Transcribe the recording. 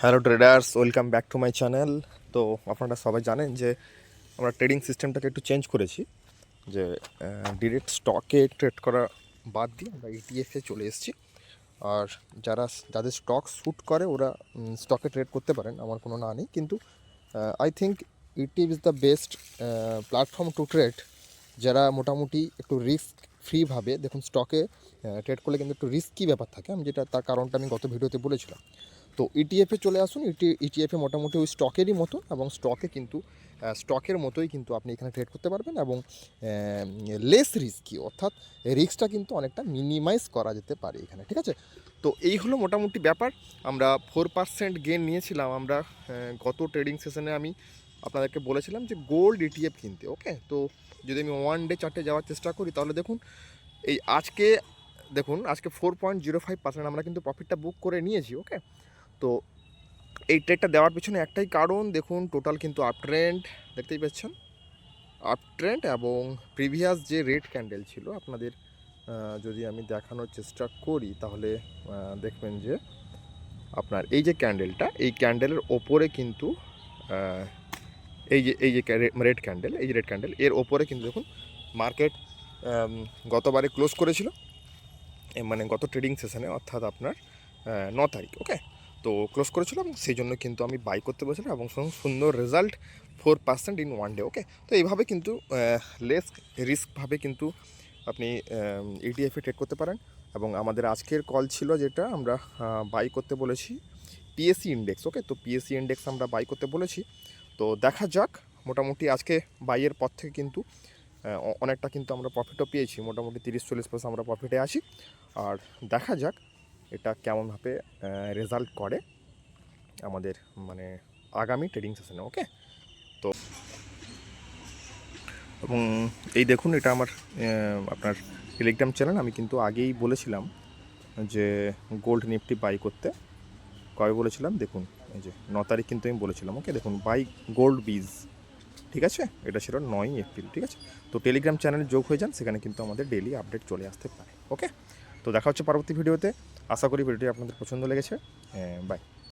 Hello traders welcome back to my channel তো আপনারা সবাই জানেন যে আমরা ট্রেডিং সিস্টেমটাকে একটু চেঞ্জ করেছি, যে ডিরেক্ট স্টকে ট্রেড করা বাদ দিয়ে আমরা ইটিএফে চলে এসেছি। আর যারা, যাদের স্টক শ্যুট করে, ওরা স্টকে ট্রেড করতে পারেন, আমার কোনো না নেই। কিন্তু I think ETF is the best platform to trade যারা মোটামুটি একটু রিস্ক ফ্রিভাবে দেখুন স্টকে ট্রেড করলে কিন্তু একটু রিস্কি ব্যাপার থাকে। আমি যেটা, তার কারণটা আমি গত ভিডিওতে বলেছিলাম। তো ইটিএফে চলে আসুন ইটি ইটিএফে মোটামুটি ওই স্টকেরই মতো এবং স্টকে কিন্তু স্টকের মতোই কিন্তু আপনি এখানে ট্রেড করতে পারবেন এবং লেস রিস্কি অর্থাৎ রিস্কটা কিন্তু অনেকটা মিনিমাইজ করা যেতে পারে এখানে, ঠিক আছে? তো এই হলো মোটামুটি ব্যাপার। আমরা ফোর পার্সেন্ট গেন নিয়েছিলাম। আমরা গত ট্রেডিং সেশনে আমি আপনাদেরকে বলেছিলাম যে গোল্ড ইটিএফ কিনতে ওকে তো যদি আমি ওয়ান ডে চার্টে যাওয়ার চেষ্টা করি, তাহলে দেখুন, এই আজকে, দেখুন, আজকে four point zero five percent আমরা কিন্তু প্রফিটটা বুক করে নিয়েছি ওকে তো এই ট্রেডটা দেওয়ার পিছনে একটাই কারণ, দেখুন টোটাল কিন্তু আপ ট্রেন্ড দেখতেই পাচ্ছেন? আপ ট্রেন্ড এবং প্রিভিয়াস যে রেড ক্যান্ডেল ছিল, আপনাদের যদি আমি দেখানোর চেষ্টা করি, তাহলে দেখবেন যে আপনার এই যে ক্যান্ডেলটা এই ক্যান্ডেলের ওপরে কিন্তু এই যে এই যে রেড ক্যান্ডেল এই যে রেড ক্যান্ডেল এর ওপরে কিন্তু দেখুন মার্কেট গতবারে ক্লোজ করেছিল মানে গত ট্রেডিং সেশনে অর্থাৎ আপনার ন তারিখ ওকে তো ক্লোজ করেছিলাম সেই জন্য কিন্তু আমি বাই করতে বলেছিলাম এবং সুন্দর result four percent in one day okay তো এইভাবে কিন্তু লেস রিস্কভাবে কিন্তু আপনি ইটিএফে ট্রেড করতে পারেন। এবং আমাদের আজকের কল ছিল যেটা আমরা বাই করতে বলেছি পিএসসি ইন্ডেক্স ওকে তো পিএসসি ইন্ডেক্স আমরা বাই করতে বলেছি। তো দেখা যাক, মোটামুটি আজকে বাইয়ের পর থেকে কিন্তু অনেকটা কিন্তু আমরা প্রফিটও পেয়েছি। মোটামুটি তিরিশ চল্লিশ পার্সেন্ট আমরা প্রফিটে আছি। আর দেখা যাক এটা কেমনভাবে রেজাল্ট করে আমাদের মানে আগামী ট্রেডিং সেশনে ওকে তো এবং এই দেখুন, এটা আমার আপনার টেলিগ্রাম চ্যানেল আমি কিন্তু আগেই বলেছিলাম যে গোল্ড নিফটি বাই করতে। কবে বলেছিলাম? দেখুন, এই যে ন তারিখ কিন্তু আমি বলেছিলাম ওকে দেখুন বাই গোল্ড বীজ ঠিক আছে? এটা ছিল নয় এপ্রিল, ঠিক আছে? তো টেলিগ্রাম চ্যানেলে যোগ হয়ে যান, সেখানে কিন্তু আমাদের ডেলি আপডেট চলে আসতে পারে ওকে তো দেখা হচ্ছে পরবর্তী ভিডিওতে। আশা করি ভিডিওটি আপনাদের পছন্দ লেগেছে। বাই